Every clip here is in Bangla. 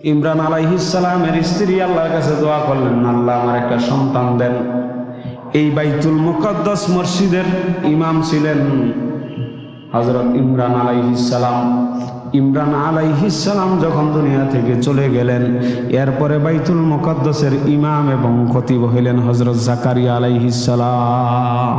ইমরান আলাইহিসালামের স্ত্রী আল্লাহর কাছে দোয়া করলেন, আল্লাহ আমার একটা সন্তান দেন। এই বাইতুল মুকদ্দাস মসজিদের ইমাম ছিলেন হজরত ইমরান আলাইহিসালাম ইমরান আলাইহিসালাম যখন দুনিয়া থেকে চলে গেলেন, এরপরে বাইতুল মুকদ্দাসের ইমাম এবং খতিব হইলেন হজরত জাকারিয়া আলাইহিসালাম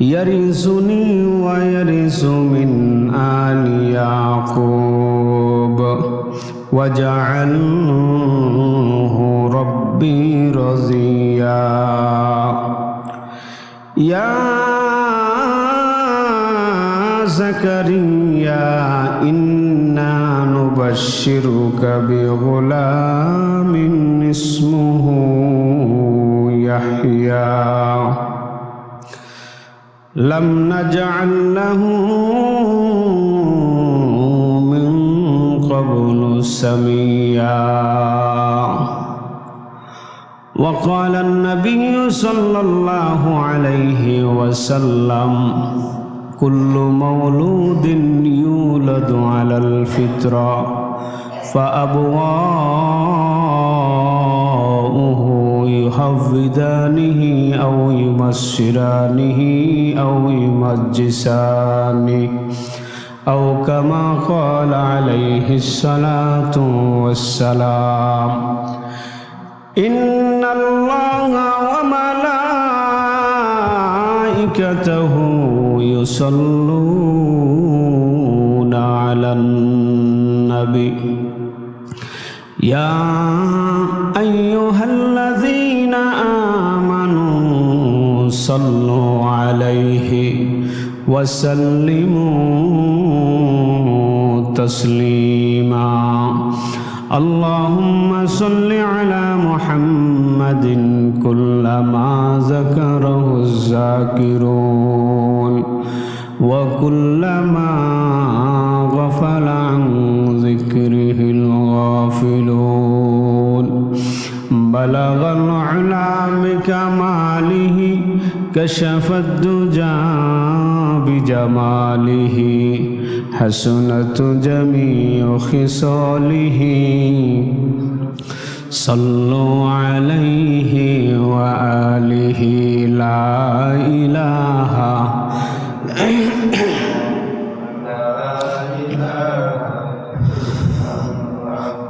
يرثني ويرث من آل يعقوب واجعله ربي رضيا يا زكريا إنا نبشرك بغلام اسمه يحيى لم نجعل له من قبل سميا. وقال النبي صلى الله عليه وسلم كل مولود يولد على الفطرة فأبواه يحفدانه أو يمسرانه أو يمجسانه أو كما قال عليه الصلاة والسلام. إن الله وملائكته يصلون على النبي. يا أيها الذين صلوا عليه وسلموا تسليما. اللهم صل على محمد كلما ذكره الذاكرون وكلما غفل عن ذكره الغافلون. بلغ العلا بكماله كشف الدجى بجماله حسنت جميع خصاله صلوا عليه وآله لا إله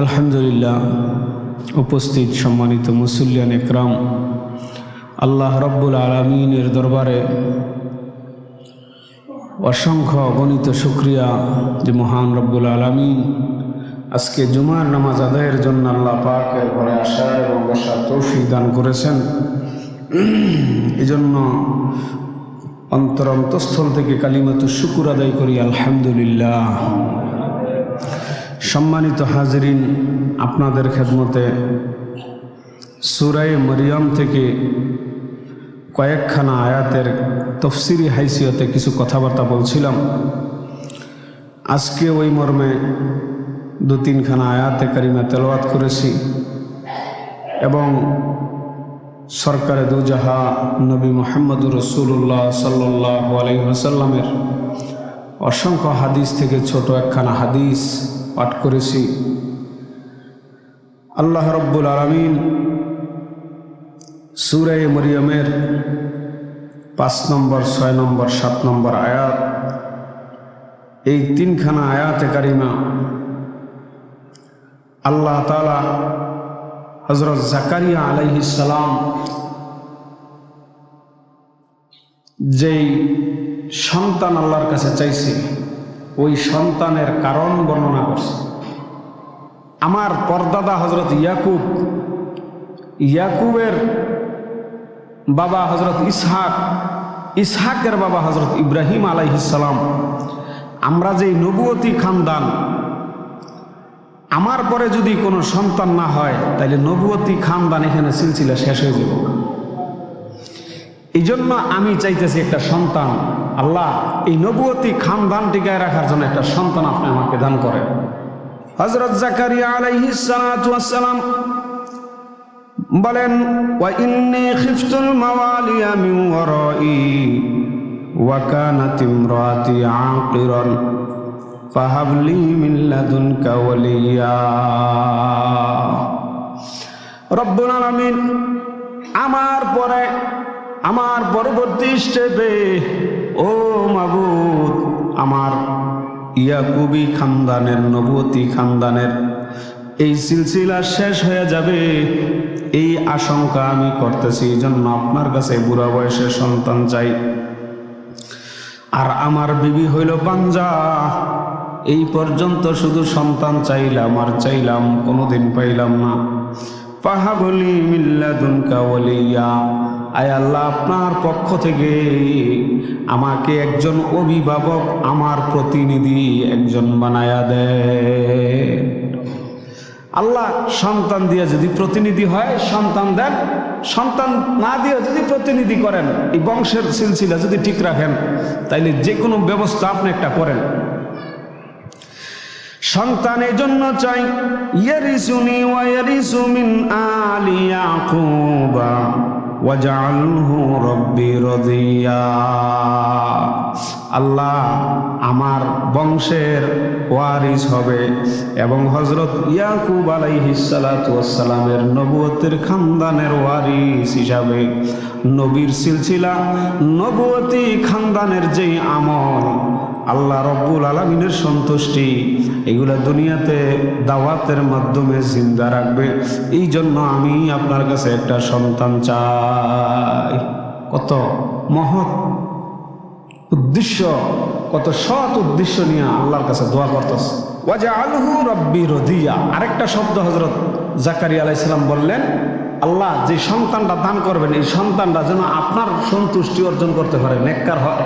আলহামদুলিল্লাহ, উপস্থিত সম্মানিত মুসল্লিয়ান একরাম, আল্লাহ রব্বুল আলমিনের দরবারে অসংখ্য গণিত শুক্রিয়া যে মহান রব্বুল আলমিন আজকে জুমার নামাজ আদায়ের জন্য আল্লাহ পাকের ঘরে আসা এবং বসার তৌফিক দান করেছেন। এই জন্য অন্তর অন্তঃস্থল থেকে কালিমাত শুকুর আদায় করি, আলহামদুলিল্লাহ। সম্মানিত হাজরিন, আপনাদের খেদমতে সুরাই মরিয়ম থেকে কয়েকখানা আয়াতের তফসিরি হাইসিয়তে কিছু কথাবার্তা বলছিলাম। আজকে ওই মর্মে দু তিনখানা আয়াতে কারিমা তেলাওয়াত করেছি এবং সরকারে দুজাহা নবী মোহাম্মদুর রসুল্লাহ সাল্লাহ আলহিহাসাল্লামের অসংখ্য হাদিস থেকে ছোট একখানা হাদিস পাঠ করেছি। আল্লাহ রব্বুল আলমিন সুরাই মরিয়মের পাঁচ নম্বর, ছয় নম্বর, সাত নম্বর আয়াত, এই তিনখানা আয়াতে কারিমা আল্লাহ তালা হজরত জাকারিয়া আলাইহিসালাম যেই সন্তান আল্লাহর কাছে চাইছে ওই সন্তানের কারণ বর্ণনা করছে। আমার পরদাদা হজরত ইয়াকুব, ইয়াকুবের বাবা হজরত ইসহাক, ইসহাকের বাবা হজরত ইব্রাহিম আলাইহিসালাম আমরা যেই নবুয়তী খানদান, আমার পরে যদি কোনো সন্তান না হয় তাহলে নবুয়তী খানদান এখানে সিলসিলা শেষ হয়ে যাব। এই জন্য আমি চাইতেছি একটা সন্তান। আল্লাহ, এই নবুয়তী খানদান টিকায় রাখার জন্য একটা সন্তান আপনি আমাকে দান করেন। হজরত জাকারিয়া আলাইহিস সালাম বলেন, ওয়া ইন্নী খিফতুল মাওয়ালিয়া মিন ওয়ারাই, ওয়া কানাত ইমরাতি আকিরান, ফাহাবলি মিন লাদুনকা ওয়ালিয়া। রব্বুল আলামিন, আমার পরে আমার পরবর্তী স্টেপে ও মাবুদ, আমার ইয়াকুবি খানদানের নবতী খানদানের এই সিলসিলা শেষ হয়ে যাবে। এই আশঙ্কা আমি করতেছি, এই জন্য আপনার কাছে বুড়া বয়সে সন্তান চাই। আর আমার বিবি হইল পাঞ্জা। এই পর্যন্ত শুধু সন্তান চাইলাম, আর চাইলাম, কোনোদিন পাইলাম না। পাহাবলি মিল্লাদুনকা ওলিয়া আয় আল্লাহ, আপনার পক্ষ থেকে আমাকে একজন অভিভাবক, আমার প্রতিনিধি একজন বানায়া দেয় আল্লাহ সন্তান দিয়ে যদি প্রতিনিধি হয়, সন্তান দেন। সন্তান না দিয়ে যদি প্রতিনিধি করেন, এই বংশের সিলসিলা যদি ঠিক রাখেন, তাইলে যে কোনো ব্যবস্থা আপনি একটা করেন। সন্তানের জন্য চাই, ইয়ারিসুনি ওয়া ইয়ারিসু আল্লাহ আমার বংশের ওয়ারিস হবে এবং হজরত ইয়াকুব আলাইহিসালামের নবুয়তের খানদানের ওয়ারিস হিসাবে নবীর সিলসিলা নবুয়তি খানদানের যেই আমল আল্লাহ রব্বুল আলমিনের সন্তুষ্টি এগুলো দুনিয়াতে দাওয়াতের মাধ্যমে জিন্দা রাখবে। এই জন্য আমি আপনার কাছে একটা সন্তান চাই। কত মহৎ উদ্দেশ্য, কত সৎ উদ্দেশ্য নিয়ে আল্লাহর কাছে দোয়া করতেছে। ওয়াজা আলহু রব্বি রদিয়া। আরেকটা শব্দ হজরত জাকারি আলাইসালাম বললেন, আল্লাহ যে সন্তানটা দান করবেন, এই সন্তানটা যেন আপনার সন্তুষ্টি অর্জন করতে পারে, নেককার হয়।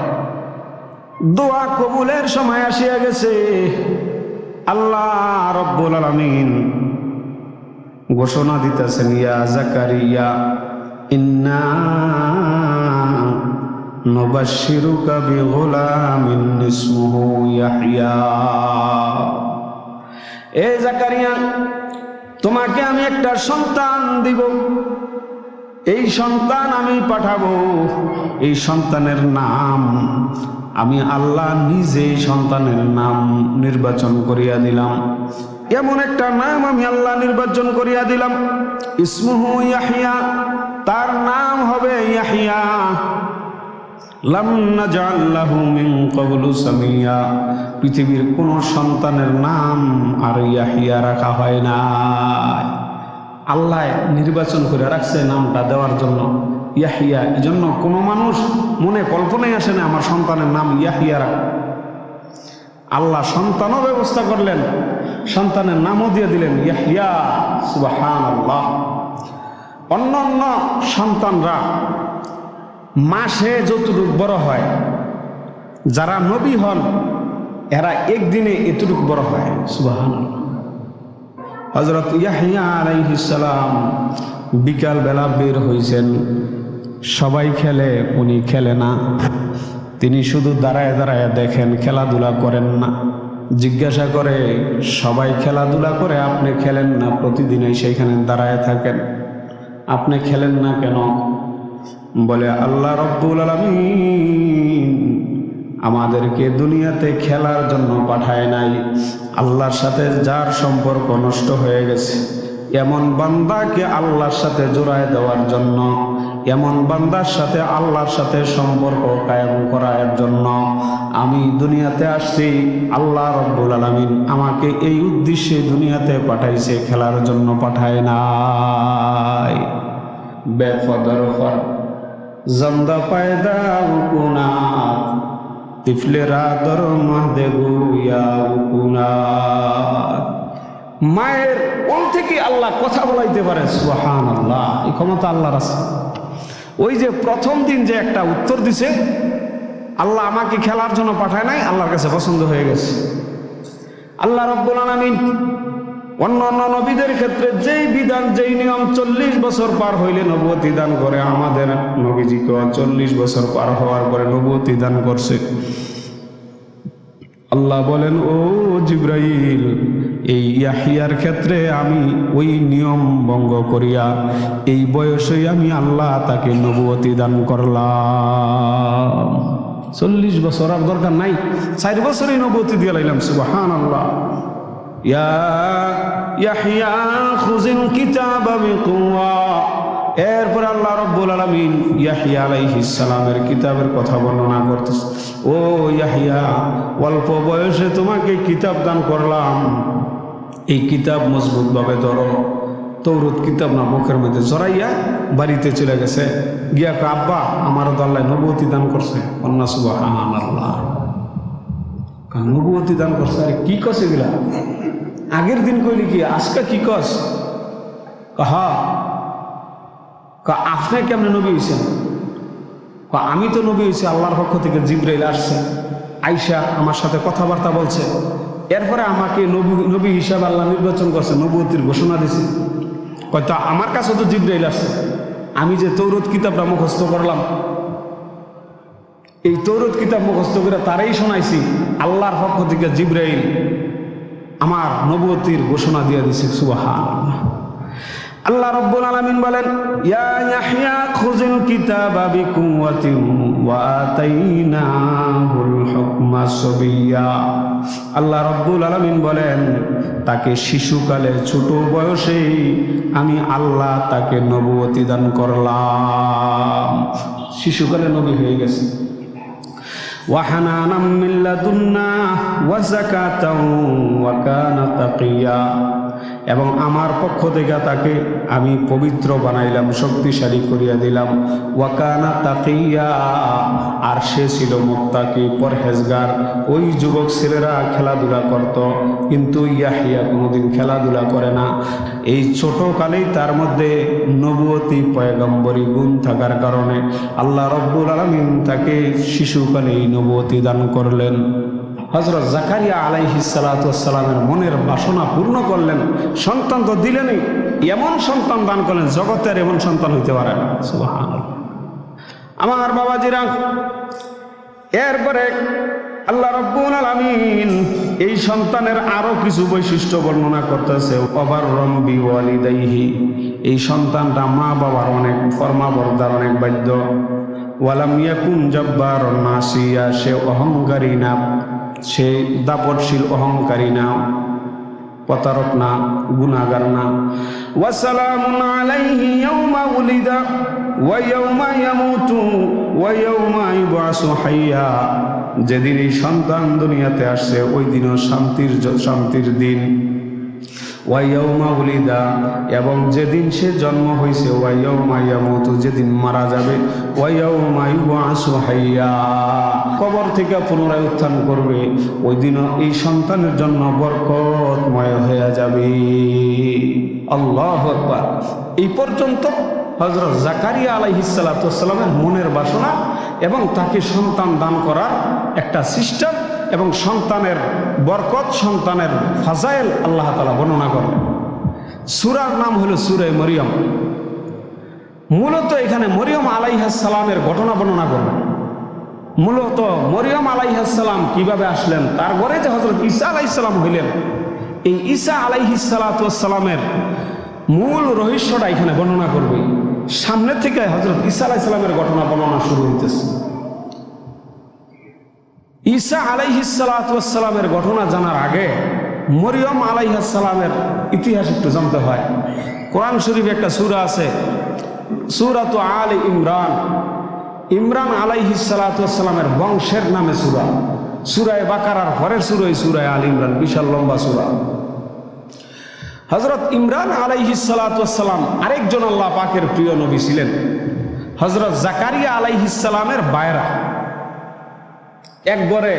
দোয়া কবুলের সময় আসিয়া গেছে। আল্লাহ রব্বুল আলমিন ঘোষণা দিতেছেন, ইয়া জাকারিয়া, ইন্না এ জাকারিয়া, তোমাকে আমি একটা সন্তান দিব। এই সন্তান আমি পাঠাবো। এই সন্তানের নাম আমি আল্লাহ নিজে সন্তানের নাম নির্বাচন করিয়া দিলাম। এমন একটা নাম আমি আল্লাহ নির্বাচন করিয়া দিলাম। ইসমুহু ইয়াহিয়া, তার নাম হবে ইয়াহিয়া। পৃথিবীর কোন সন্তানের নাম আর ইয়াহিয়া রাখা হয় না আল্লাহ নির্বাচন করে রাখছে নামটা দেওয়ার জন্য। ইয়াহিয়া। এই জন্য কোনো মানুষ মনে কল্পনাই আসে না, আমার সন্তানের নাম ইয়াহিয়া রাখ আল্লাহ সন্তানও ব্যবস্থা করলেন, সন্তানের নামও দিয়ে দিলেন ইয়াহিয়া সুবাহান আল্লাহ অন্য অন্য সন্তানরা মাসে যতটুকু বড় হয়, যারা নবী হন, এরা একদিনে এতটুকু বড় হয় সুবাহান হজরত ইয়াহিয়া আলাইহিসালাম বিকাল বেলা বের হয়েছেন সবাই খেলে, উনি খেলে না। তিনি শুধু দাঁড়ায় দাঁড়ায় দেখেন, খেলাধুলা করেন না। জিজ্ঞাসা করে, সবাই খেলাধুলা করে আপনি খেলেন না? প্রতিদিনই সেইখানে দাঁড়ায় থাকেন। আপনি খেলেন না কেন? বলে, আল্লাহ রব্বুল আলমিন আমাদেরকে দুনিয়াতে খেলার জন্য পাঠায় নাই। আল্লাহর সাথে যার সম্পর্ক নষ্ট হয়ে গেছে। এমন বান্দাকে আল্লাহর সাথে জোড়ায় দেওয়ার জন্য এমন বান্দার সাথে আল্লাহর সাথে সম্পর্ক কায়েম করার জন্য আমি দুনিয়াতে আসছি। আল্লাহ রব্বুল আলমিন আমাকে এই উদ্দেশ্যে দুনিয়াতে পাঠাইছে, খেলার জন্য পাঠায় নাই। বেফদরফর জন্দা পায়দা উকুনাত, তিফলেরা দর মাহদে গুয়া উকুনাত। মায়ের কোল থেকে আল্লাহ কথা বলাইতে পারে সুহান আল্লাহ এই ক্ষমতা আল্লাহর আছে। ওই যে প্রথম দিন যে একটা উত্তর দিছে, আল্লাহ আমাকে খেলার জন্য পাঠায় নাই, আল্লাহর কাছে পছন্দ হয়ে গেছে। আল্লাহ রব্বুল আলমিন অন্য অন্য নবীদের ক্ষেত্রে যেই বিধান, যেই নিয়ম চল্লিশ বছর পার হইলে নবতী দান করে, আমাদের নবীজিকে চল্লিশ বছর পার হওয়ার পরে নবতী দান করছে। আল্লাহ বলেন, ও জিব্রাইল এই ইয়াহিয়ার ক্ষেত্রে আমি ওই নিয়ম ভঙ্গ করিয়া এই বয়সেই আমি আল্লাহ তাকে নবতী দান করলাম। চল্লিশ বছর আর দরকার নাই, চার বছরই নবতী দিয়ে লাইলাম সুবাহান আল্লাহ ইয়া ইয়াহিয়া খুজিন কিতাবা বিকুয়া এরপর আল্লাহ রব্বুল আলমিন ইয়াহিয়া আলাইহিস সালামের কিতাবের কথা বর্ণনা করতেছে। ও ইয়াহিয়া, অল্প বয়সে তোমাকে কিতাব দান করলাম। এই কিতাব মজবুতভাবে ধরো তৌরত কিতাব না মুখের মধ্যে জড়াইয়া বাড়িতে চলে গেছে। গিয়া কয়, আব্বা আমার তো আল্লাহ নবতী দান করছে। কন্যা সুবাহ আল্লাহ নবতী দান করছে আরে কি কস এগুলা? আগের দিন কইলি কি আজকে কি কস? হা আপনি কেমনে নবী হয়েছেন ক, আমি তো নবী হয়েছি আল্লাহর পক্ষ থেকে জিব্রাইল আসছে। আইসা আমার সাথে কথাবার্তা বলছে। এরপরে আমাকে নবী নবী হিসাবে আল্লাহ নির্বাচন করছে নবতির ঘোষণা দিছে। হয়তো আমার কাছে তো জিব্রাইল আসছে। আমি যে তৌরত কিতাবটা মুখস্থ করলাম, এই তৌরত কিতাব মুখস্থ করে তারাই শোনাইছি, আল্লাহর পক্ষ থেকে জিব্রাইল আমার নবতির ঘোষণা দিয়ে দিছে সুবাহান আল্লাহ রব্বুল আলামিন বলেন, ইয়া ইয়াহইয়া খুযিল কিতাবা বিকুওয়াতিন ওয়া আতাইনাহুল হুকমা সাবিয়্যা আল্লাহ রব্বুল আলামিন বলেন, তাকে শিশুকালে ছোট বয়সে আমি আল্লাহ তাকে নবুয়তি দান করলাম। শিশুকালে নবী হয়ে গেছে। ওয়াহানা মিল্লাদুন্না ওয়া যাকাতাও ওয়া কানা তাকিয়া। এবং আমার পক্ষ থেকে তাকে আমি পবিত্র বানাইলাম, শক্তিশালী করিয়া দিলাম। ওয়াকানা তাকিয়া, আর সে ছিল মোত্তাকি, পরহেজগার। ওই যুবক ছেলেরা খেলাধুলা করত, কিন্তু ইয়াহিয়া কোনোদিন খেলাধুলা করে না। এই ছোট কালেই তার মধ্যে নবুয়তি, পয়গম্বরী গুণ থাকার কারণে আল্লাহ রব্বুল আলমিন তাকে শিশুকালেই নবুয়তি দান করলেন। হজরত জাকারিয়া আলাইহিসালামের মনের বাসনা পূর্ণ করলেন, সন্তান তো দিলেনই, এমন সন্তান দান করলেন, জগতের এমন সন্তান হইতে পারে না। আমার বাবাজিরা, এরপরে আল্লাহ রব্বুল আলামিন এই সন্তানের আরও কিছু বৈশিষ্ট্য বর্ণনা করতেছে অবার রম্বি ওয়ালিদাইহি। এই সন্তানটা মা বাবার অনেক ফরমাবরদার, অনেক বাধ্য। ওয়ালাম ইয়াকুন জব্বার নাসিয়া, সে অহংকারী না। সে দাপটশীল অহংকারী না প্রতারক না গুণাগার না ওয়াসালামুন আলাইহি ইয়াউমা উলিদা ওয়া ইয়াউমা ইয়ামুতু ওয়া ইয়াউমা ইবআসু হাইয়া। যেদিন এই সন্তান দুনিয়াতে আসছে, ওই দিনও শান্তির শান্তির দিন। ওয়াইয়াউমা উলিদা, এবং যেদিন সে জন্ম হয়েছে ওয়াইয়াউমা ইয়ামুতু, যেদিন মারা যাবে ওয়াইয়াউমা ইবআসু হাইয়া। কবর থেকে পুনরায় উত্থান করবে, ওই দিনও এই সন্তানের জন্য বরকতময় হয়ে যাবে। আল্লাহ আকবার। এই পর্যন্ত হজরত জাকারিয়া আলাইহিসালামের মনের বাসনা এবং তাকে সন্তান দান করার একটা সিস্টেম এবং সন্তানের বরকত, সন্তানের ফাজাইল আল্লাহ তালা বর্ণনা করলেন সুরার নাম হলো সুরে মরিয়ম। মূলত এখানে মরিয়ম আলাইহাসালামের ঘটনা বর্ণনা করলেন মূলত মরিয়ম আলাইহাসালাম কীভাবে আসলেন তারপরে যে হজরত ঈসা আলাইসালাম হইলেন, এই ঈসা আলাইহিসালামের মূল রহস্যটা এখানে বর্ণনা করবে। সামনে থেকে হজরত ঈসা আলাইসালামের ঘটনা বর্ণনা শুরু হইতেছে। ঈসা আলাইহিসালামের ঘটনা জানার আগে মরিয়ম আলাইহাসালামের ইতিহাস একটু জানতে হয়। কোরআন শরীফ একটা সুরা আছে সুরা তো আল ইমরান। ইমরান আলাইহিসালামের বংশের নামে সুরা। সুরায় বাকারার হরের সুরই সুরায় আল ইমরান, বিশাল লম্বা সুরা। হজরত ইমরান আলাইহিসালাম আরেকজন আল্লাহ পাকের প্রিয় নবী ছিলেন। হজরত জাকারিয়া আলাইহিসালামের বায়রা। একবারে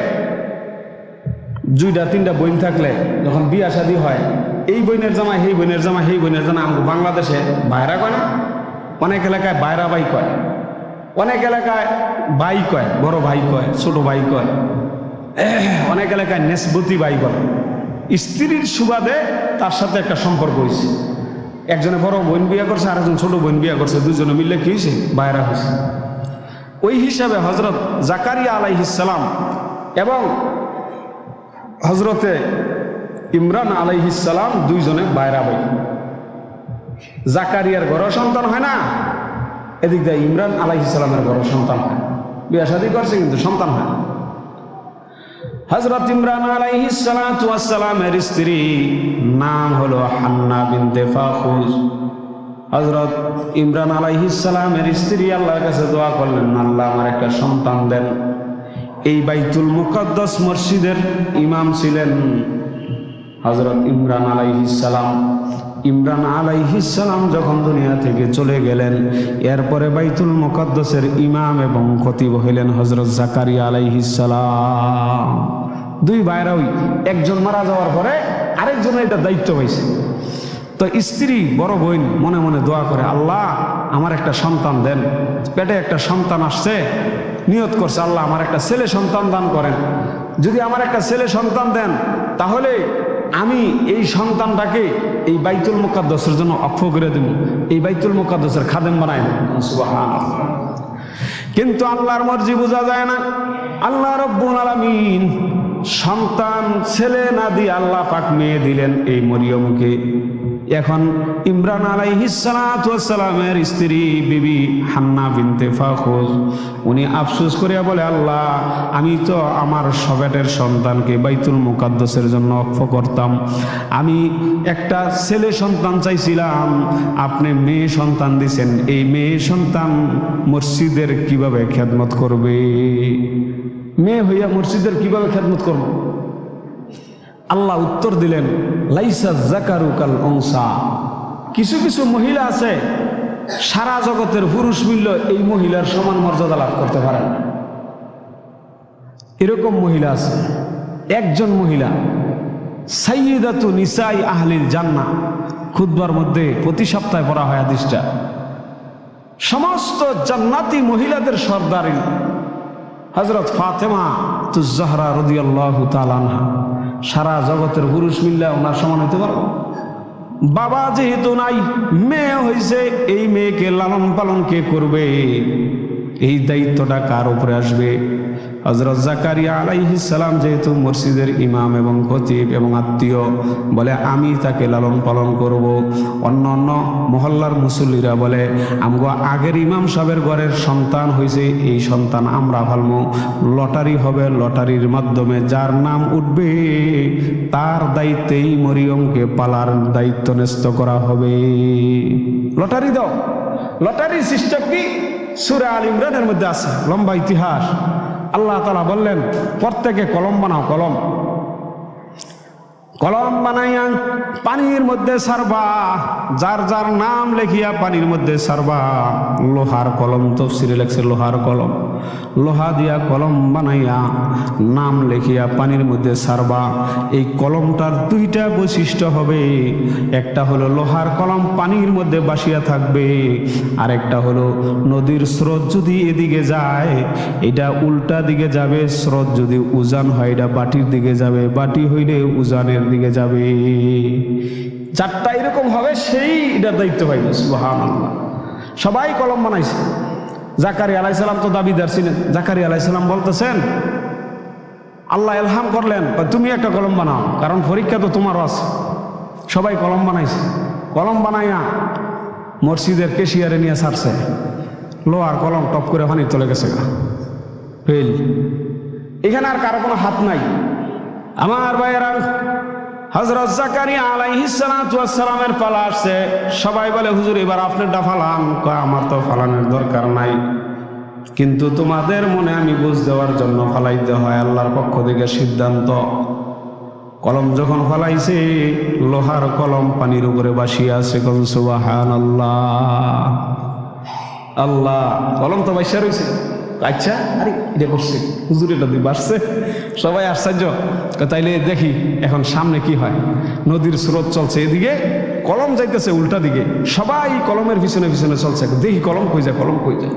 দুইটা, তিনটা বইন থাকলে যখন বিয়া শাদী হয়, এই বইনের জামা সেই বইনের জামা সেই বইনের জামা আমাকে বাংলাদেশে বাইরা কয় না? অনেক এলাকায় বাইরা বাই কয়। অনেক এলাকায় বাই কয়, বড় ভাই কয়, ছোট ভাই কয়। অনেক এলাকায় নেসবতী বাই বলে। স্ত্রীর সুবাদে তার সাথে একটা সম্পর্ক হয়েছে। একজনে বড় বোন বিয়া করছে আর একজন ছোট বোন বিয়া করছে, দুজনে মিললে কি হয়েছে? বাইরা হয়েছে। ওই হিসাবে হজরত জাকারিয়া আলাইহিসালাম এবং হজরতে ইমরান আলাইহিসালাম দুইজনে বাইরা ভাই জাকারিয়ার ঘর সন্তান হয় না, এদিক দিয়ে ইমরান আলাইহিসালামের ঘর সন্তান হয়। বিয়া শাদী করছে কিন্তু সন্তান হয় হজরত ইমরান আলাইহিসালামের স্ত্রী নাম হলো হান্না বিনতে ফাখুজ। হজরত ইমরান আলাইহিসালামের স্ত্রী আল্লাহর কাছে দোয়া করলেন, আল্লাহ আমার একটা সন্তান দেন। এই বাইতুল মুকদ্দাস মসজিদের ইমাম ছিলেন হজরত ইমরান আলাইহিসালাম ইমরান আলাইহিসালাম যখন দুনিয়া থেকে চলে গেলেন, এরপরে বাইতুল মুকদ্দাসের ইমাম এবং খতিব হইলেন হজরত জাকারিয়া আলাইহিসালাম দুই ভাইরাই একজন মারা যাওয়ার পরে আরেকজনের এটা দায়িত্ব পাইছে। তো স্ত্রী বড় বোন মনে মনে দোয়া করে, আল্লাহ, আমার একটা সন্তান দেন। পেটে একটা সন্তান আসছে, নিয়ত করছে, আল্লাহ, আমার একটা ছেলে সন্তান দান করেন। যদি আমার একটা ছেলে সন্তান দেন, তাহলে আমি এই সন্তানটাকে এই বাইতুল মুকাদ্দসের জন্য অক্ষ করে দেব। এই বাইতুল মুকাদ্দসের খাদেম বানাই। কিন্তু আল্লাহর মর্জি বোঝা যায় না। আল্লাহ রব্বুল আলামিন সন্তান, ছেলে না দিয়ে আল্লাহ পাক মেয়ে দিলেন এই মরিয়মকে। এখন ইমরান আলাইহিসালামের স্ত্রী বিবি হান্না বিনতে ফাখুজ, উনি আফসোস করিয়া বলে, আল্লাহ, আমি তো আমার সবেটের সন্তানকে বাইতুল মুকাদ্দসের জন্য অক্ষ করতাম। আমি একটা ছেলে সন্তান চাইছিলাম, আপনি মেয়ে সন্তান দিছেন, এই মেয়ে সন্তান মসজিদের কীভাবে খেদমত করবে? মেয়ে হইয়া মসজিদের কীভাবে খেদমত করব? আল্লাহ উত্তর দিলেন, লাইসা জাকারু কাল অংসা। কিছু কিছু মহিলা আছে, সারা জগতের পুরুষ মিলল এই মহিলার সমান মর্যাদা লাভ করতে পারে এরকম মহিলা আছে, একজন মহিলা সাইয়দাতু নিসাই আহলিল জান্না খুদবার মধ্যে প্রতি সপ্তাহে পড়া হয় আদিসটা সমস্ত জান্নাতি মহিলাদের সর্দারিন হজরত ফাতেমা তুজাহরা রদিয়াল্লাহ তালানহা সারা জগতের পুরুষ মিললে ওনার সমান হইতে পারব? বাবা যেহেতু নাই, মেয়ে হয়েছে এই মেয়েকে লালন পালন কে করবে? এই দায়িত্বটা কার উপরে আসবে? হজরত জাকারিয়া আলাইহিস সালাম যেহেতু মসজিদের ইমাম এবং খতিব এবং আত্মীয়, বলে আমি তাকে লালন পালন করব। অন্য অন্য মহল্লার মুসল্লিরা বলে, আমগো আগের ইমাম সাহেবের ঘরের সন্তান হয়েছে এই সন্তান আমরা ভালমু। লটারি হবে লটারির মাধ্যমে, যার নাম উঠবে, তার দায়িত্বেই মরিয়মকে পালার দায়িত্ব ন্যস্ত করা হবে। লটারি দাও। লটারি সিস্টেম কি? সুরা আল ইমরানের মধ্যে আছে লম্বা ইতিহাস। আল্লাহ তালা বললেন প্রত্যেকে কলম বানাও কলম। কলম বানাইয়া পানির মধ্যে সারবা, যার যার নাম লেখিয়া পানির মধ্যে সারবা। লোহার কলম, তফসিরে লেখছে লোহার কলম। লোহা দিয়া কলম বানাইয়া নাম লেখিয়া পানির মধ্যে সারবা। এই কলমটার দুইটা বৈশিষ্ট্য হবে। একটা হলো লোহার কলম পানির মধ্যে বাসিয়া থাকবে আর একটা হলো নদীর স্রোত যদি এদিকে যায়, এটা উল্টা দিকে যাবে। স্রোত যদি উজান হয়, এটা বাটির দিকে যাবে। বাটি হইলে উজানের দিকে যাবে। চারটা এরকম হবে, সেই এটার দায়িত্ব পাইবে সুবহান আল্লাহ সবাই কলম বানাইছে। জাকারি আলাইসালাম তো দাবিদার ছিলেন। জাকারি আলাইসালাম বলতেছেন, আল্লাহ এলহাম করলেন তুমি একটা কলম বানাও, কারণ পরীক্ষা তো তোমারও আছে। সবাই কলম বানাইছে। কলম বানাইয়া মসজিদের কেশিয়ারে নিয়ে ছাড়ছে। লোহার কলম টপ করে পানি চলে গেছে ফেল এখানে আর কারও কোনো হাত নাই। আমার ভাইয়েরা হজরত জাকারিয়া আলাইহিস সালামের পালা আসছে। সবাই বলে, হুজুর, এবার আপনারটা ফালান। আমার তো ফালানোর দরকার নাই। কিন্তু তোমাদের মনে আমি বুঝ দেওয়ার জন্য ফালাইতে হয় আল্লাহর পক্ষ থেকে সিদ্ধান্ত। কলম যখন ফালাইছে, লোহার কলম পানির উপরে বাসিয়া আছে, কল সুবাহান আল্লাহ আল্লাহ কলম তো বাইসা রয়েছে আচ্ছা আরে, এটা করছে। হুজুর, এটা দিয়ে বাসছে। সবাই আশ্চর্য। তাইলে দেখি এখন সামনে কি হয়। নদীর স্রোত চলছে এদিকে, কলম যাইতেছে উল্টা দিকে। সবাই কলমের পিছনে পিছনে চলছে। দেখি কলম কই যায়, কলম কই যায়।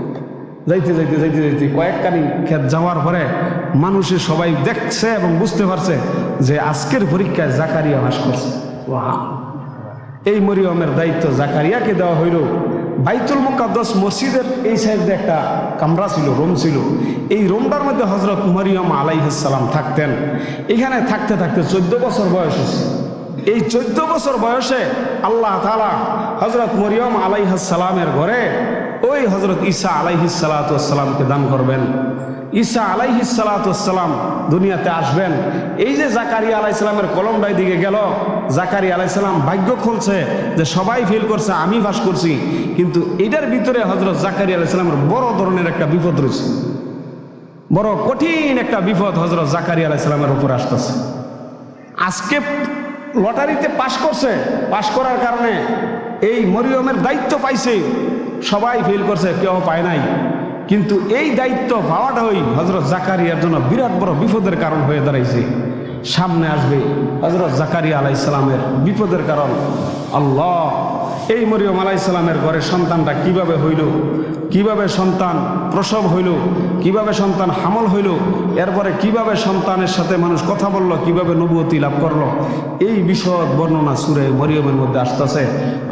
যাইতে যাইতে যাইতে যাইতে কয়েকখানি ক্ষেত যাওয়ার পরে মানুষের সবাই দেখছে এবং বুঝতে পারছে যে আজকের পরীক্ষায় জাকারিয়া বাস করছে। এই মরিয়মের দায়িত্ব জাকারিয়াকে দেওয়া হইল। বাইতুল মুকাদ্দাস মসজিদের এই সাইডে একটা কামরা ছিল, রুম ছিল। এই রুমটার মধ্যে হজরত মরিয়ম আলাইহাসাল্লাম থাকতেন। এখানে থাকতে থাকতে চোদ্দ বছর বয়স হয়েছে। এই চোদ্দ বছর বয়সে আল্লাহ হজরত মরিয়ম আলাইহাসাল্লামের ঘরে ওই হজরত ঈসা আলাইহিসালাতামকে দান করবেন। ঈসা আলাইহিসালাতাম দুনিয়াতে আসবেন। এই যে জাকারিয়া আলাইসালামের কলমটাই দিকে গেল জাকারি আলাইসালাম ভাগ্য খুলছে যে সবাই ফিল করছে, আমি বাস করছি। কিন্তু এটার ভিতরে হজরত জাকারি আলাইসালামের বড় ধরনের একটা বিপদ রয়েছে। বড় কঠিন একটা বিপদ হজরত জাকারি আলাইসালামের উপর আসতেছে। আজকে লটারিতে পাশ করছে, পাশ করার কারণে এই মরিয়মের দায়িত্ব পাইছে। সবাই ফিল করছে, কেউ পায় নাই। কিন্তু এই দায়িত্ব পাওয়াটা ওই হজরত জাকারিয়ার জন্য বিরাট বড় বিপদের কারণ হয়ে দাঁড়াইছে। সামনে আসবে হজরত জাকারিয়া আলাইসালামের বিপদের কারণ। আল্লাহ, এই মরিয়ম আলাইসালামের ঘরে সন্তানটা কীভাবে হইল? কীভাবে সন্তান প্রসব হইল? কীভাবে সন্তান হামল হইল, এরপরে কীভাবে সন্তানের সাথে মানুষ কথা বলল, কীভাবে নবুয়তি লাভ করল, এই বিষয় বর্ণনা সুরে মরিয়মের মধ্যে আসতেছে।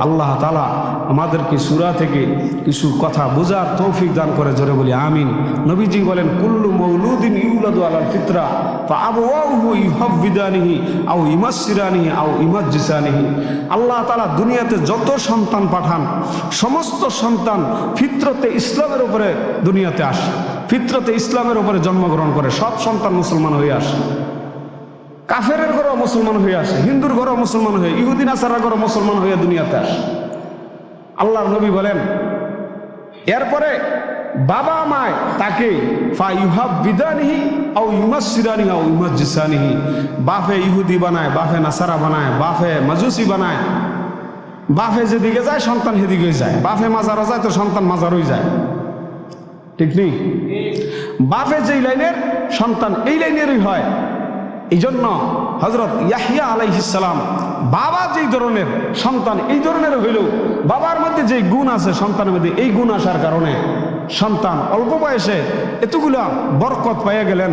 আল্লাহ তালা আমাদেরকে সুরা থেকে কিছু কথা বোঝার তৌফিক দান করে, জোরে বলি, আমিন। নবীজি বলেন, কুল্লু মৌলুদিন ইউলাদু আলাল ফিতরা আল্লাহ তাআলা দুনিয়াতে যত সন্তান পাঠান, সমস্ত সন্তান ফিতরতে ইসলামের উপরে দুনিয়াতে আসে। ফিতরতে ইসলামের উপরে জন্মগ্রহণ করে, সব সন্তান মুসলমান হয়ে আসে। কাফেরের ঘরেও মুসলমান হয়ে আসে, হিন্দুর ঘরেও মুসলমান হয়ে, ইহুদিন আসারার ঘরে মুসলমান হয়ে দুনিয়াতে আসে। আল্লাহর নবী বলেন, এরপরে বাবা মায় তাকে বাফে ইহুদি বানায়, বাফে নাসারা বানায়, বাফে মাজুসি বানায়। বাফে যেদিকে যায়, সন্তান সেদিকে যায়। বাফে মাজারও যায় তো সন্তান মাজারই যায়। ঠিক নেই? বাপে যেই লাইনের, সন্তান এই লাইনেরই হয়। এই জন্য হজরত ইয়াহিয়া আলাইহিসালাম বাবা যেই ধরনের, সন্তান এই ধরনের হইল বাবার মধ্যে যে গুণ আছে সন্তানের মধ্যে, এই গুণ আসার কারণে সন্তান অল্প বয়সে এতগুলা বরকত পাইয়া গেলেন।